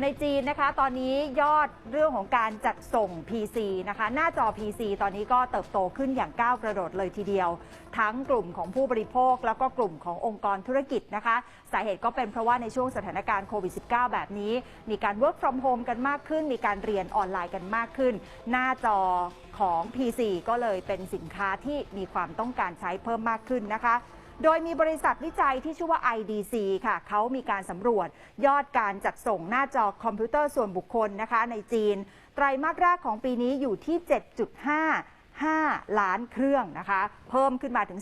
ในจีนนะคะตอนนี้ยอดเรื่องของการจัดส่ง PC นะคะหน้าจอ PC ตอนนี้ก็เติบโตขึ้นอย่างก้าวกระโดดเลยทีเดียว ทั้งกลุ่มของผู้บริโภค แล้วก็กลุ่มขององค์กรธุรกิจนะคะสาเหตุก็เป็นเพราะว่าในช่วงสถานการณ์โควิด -19 แบบนี้ มีการ work from home กันมากขึ้น มีการเรียนออนไลน์กันมากขึ้น หน้าจอของ PC ก็เลยเป็นสินค้าที่มีความต้องการใช้เพิ่มมากขึ้นนะคะ โดยมีบริษัทวิจัยที่ชื่อว่า IDC ค่ะ เขามีการสำรวจยอดการจัดส่งหน้าจอคอมพิวเตอร์ส่วนบุคคลนะคะ ในจีน ไตรมาสแรกของปีนี้อยู่ที่ 7.55 ล้านเครื่องนะคะ เพิ่มขึ้นมาถึง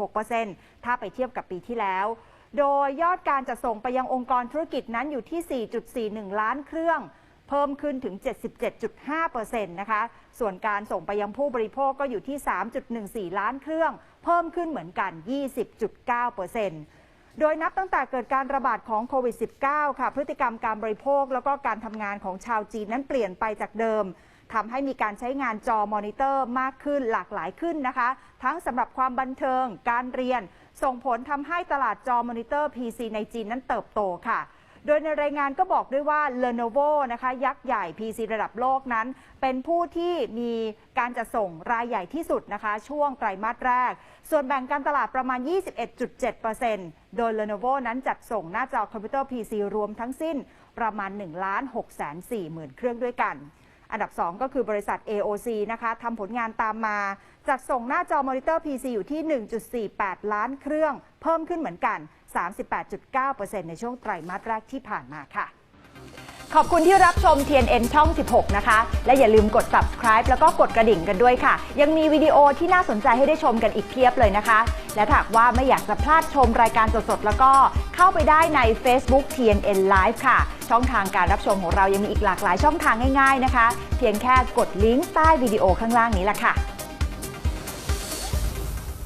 48.6%ถ้าไปเทียบกับปีที่แล้ว โดยยอดการจัดส่งไปยังองค์กรธุรกิจนั้นอยู่ที่ 4.41 ล้านเครื่อง เพิ่มขึ้นถึง 77.5%นะคะ ส่วนการส่งไปยังผู้บริโภคก็อยู่ที่ 3.14 ล้านเครื่อง เพิ่มขึ้นเหมือนกัน 20.9%โดยนับตั้งแต่เกิดการระบาดของโควิด -19 ค่ะ พฤติกรรมการบริโภคแล้วก็การทำงานของชาวจีนนั้นเปลี่ยนไปจากเดิมทำให้มีการใช้งานจอมอนิเตอร์มากขึ้นหลากหลายขึ้นนะคะ ทั้งสำหรับความบันเทิง การเรียน ส่งผลทำให้ตลาดจอมอนิเตอร์ PC ในจีนนั้นเติบโตค่ะ โดยในรายงานก็บอกด้วยว่า Lenovo นะคะยักษ์ใหญ่ PC ระดับโลกนั้น เป็นผู้ที่มีการจัดส่งรายใหญ่ที่สุดนะคะ ช่วงไตรมาสแรก ส่วนแบ่งการตลาดประมาณ 21.7%โดย Lenovo นั้นจัดส่งหน้าจอคอมพิวเตอร์ PC รวมทั้งสิ้นประมาณ1ล้าน6 4 0 0 0 0 เครื่องด้วยกัน อันดับ 2 ก็คือบริษัท AOC นะคะทำผลงานตามมา จัดส่งหน้าจอมอนิเตอร์ PC อยู่ที่ 1.48 ล้านเครื่อง เพิ่มขึ้นเหมือนกัน 38.9%ในช่วงไตรมาสแรกที่ผ่านมาค่ะ ขอบคุณที่รับชม TNN ช่อง 16 นะคะ และอย่าลืมกด subscribe แล้วก็กดกระดิ่งกันด้วยค่ะ ยังมีวิดีโอที่น่าสนใจให้ได้ชมกันอีกเพียบเลยนะคะ และถ้าหากว่าไม่อยากจะพลาดชมรายการสดๆแล้วก็ เข้าไปได้ใน Facebook TNN Live ค่ะ ช่องทางการรับชมของเรายังมีอีกหลากหลายช่องทางง่ายๆนะคะ เพียงแค่กดลิงก์ใต้วิดีโอข้างล่างนี้ละค่ะ